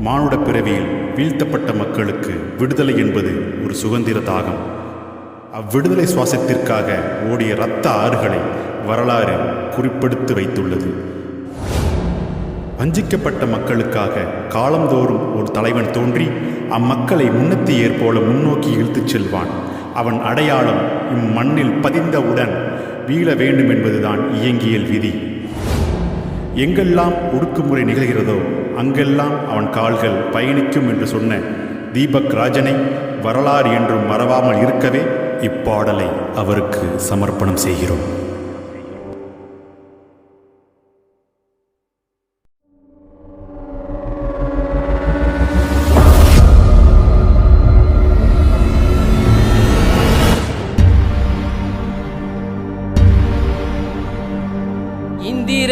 மானுட பிறவியில் வீழ்த்தப்பட்ட மக்களுக்கு விடுதலை என்பது ஒரு சுதந்திர தாகம். அவ்விடுதலை சுவாசத்திற்காக ஓடிய இரத்த ஆறுகளை வரலாறு குறிப்பெடுத்து வைத்துள்ளது. வஞ்சிக்கப்பட்ட மக்களுக்காக காலந்தோறும் ஒரு தலைவன் தோன்றி அம்மக்களை முன்னத்தி ஏற்போல முன்னோக்கி இழுத்துச் செல்வான். அவன் அடையாளம் இம்மண்ணில் பதிந்தவுடன் வீழ வேண்டும் என்பதுதான் இயங்கியல் விதி. எங்கெல்லாம் ஒடுக்குமுறை நிகழ்கிறதோ அங்கெல்லாம் அவன் கால்கள் பயணிக்கும் என்று சொன்ன தீபக் ராஜனை வரலாறு என்றும் மறவாமல் இருக்கவே இப்பாடலை அவருக்கு சமர்ப்பணம் செய்கிறோம்.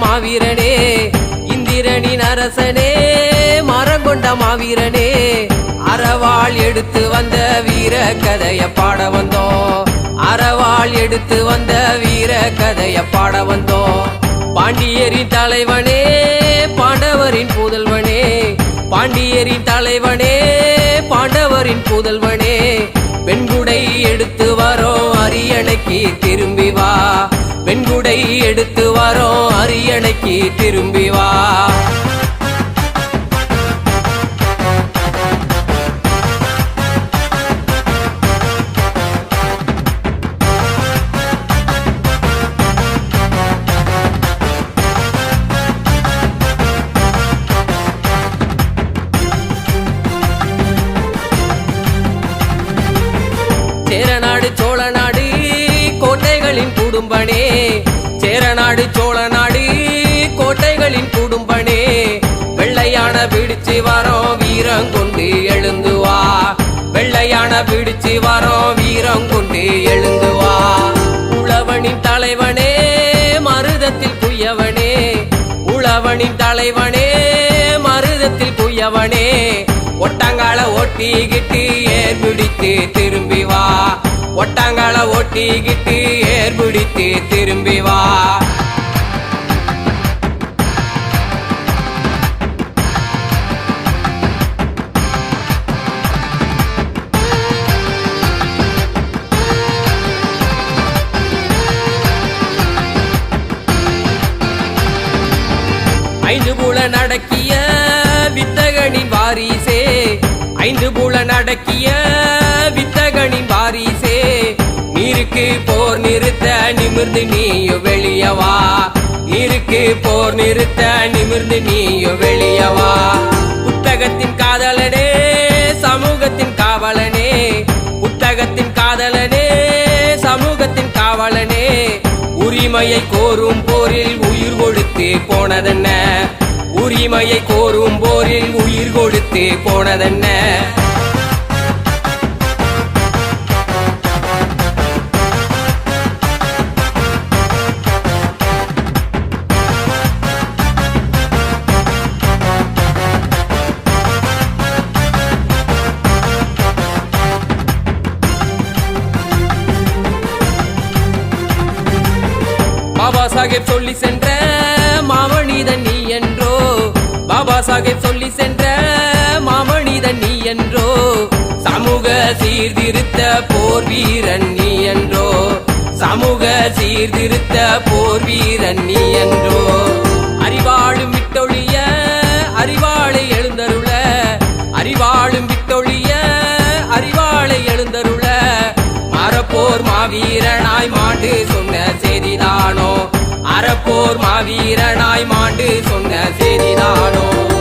மாவீரனே இந்திரனின் அரசனே மரங்கொண்ட மாவீரனே அறவாள் எடுத்து வந்த வீர கதைய பாட வந்தோம். அறவாள் எடுத்து வந்த வீர கதைய பாட வந்தோம். பாண்டியரின் தலைவனே பாண்டவரின் புதல்வனே பாண்டியரின் தலைவனே பாண்டவரின் புதல்வனே வெண்குடை எடுத்து வரோ அரியணைக்கு திரும்பி வா. வெண்குடை எடுத்து வரோ அரியணைக்கு திரும்பி வா. சேரநாடு சோழநாடு கோட்டைகளின் குடும்பனே. சேரநாடு சோழநாடு கோட்டைகளின் குடும்பனே வெள்ளையான பிடிச்சு வரோம் வீரம் கொண்டு எழுந்து வா. வெள்ளையான பிடிச்சு வரோம் வீரம் கொண்டு எழுந்து வா. உழவனின் தலைவனே மருதத்தில் குயவனே உழவனின் தலைவனே மருதத்தில் குயவனே ஒட்டாங்கால ஓட்டிக்கிட்டு ஏர் பிடித்து திரும்பி வா. ஒட்டாங்கால ஓட்டிக்கிட்டு ஏர் பிடித்து திரும்பி வா. ஐந்து புல நடக்கிய வித்தகனின் வாரிசே. ஐந்து புல நடக்கிய வித்தகனின் வாரிசே. நீருக்கு போர் நிறுத்த நிமிர்ந்து நீயோ வெளியவா. நீருக்கு போர் நிறுத்த நிமிர்ந்து நீயோ வெளியவா. புத்தகத்தின் காதலனே சமூகத்தின் காவலனே. புத்தகத்தின் காதலனே சமூகத்தின் காவலனே. உரிமையை கோரும் போரில் உயிர் கொடுத்து போனதென்ன? உரிமையை கோரும் போரில் உயிர் கொடுத்து போனதென்ன? சாஹேப் சொல்லி சென்ற மாமனிதன் நீ என்றோ. பாபா சாஹேப் சொல்லி சென்ற மாமனிதன் நீ என்றோ. சமூக சீர்திருத்த போர் வீரன் நீ என்றோ. சமூக சீர்திருத்த போர் வீரன் நீ என்றோ. அறிவாளும் விட்டொழிய அறிவாளை எழுந்தருள. அறிவாளும் விட்டொழிய அறிவாளை எழுந்தருள. மரப்போர் மாவீரனாய் மாண்டு சொன்ன செய்திதானோ போர் மாவீரனாய் மாண்டு சொன்ன செய்திதானோ?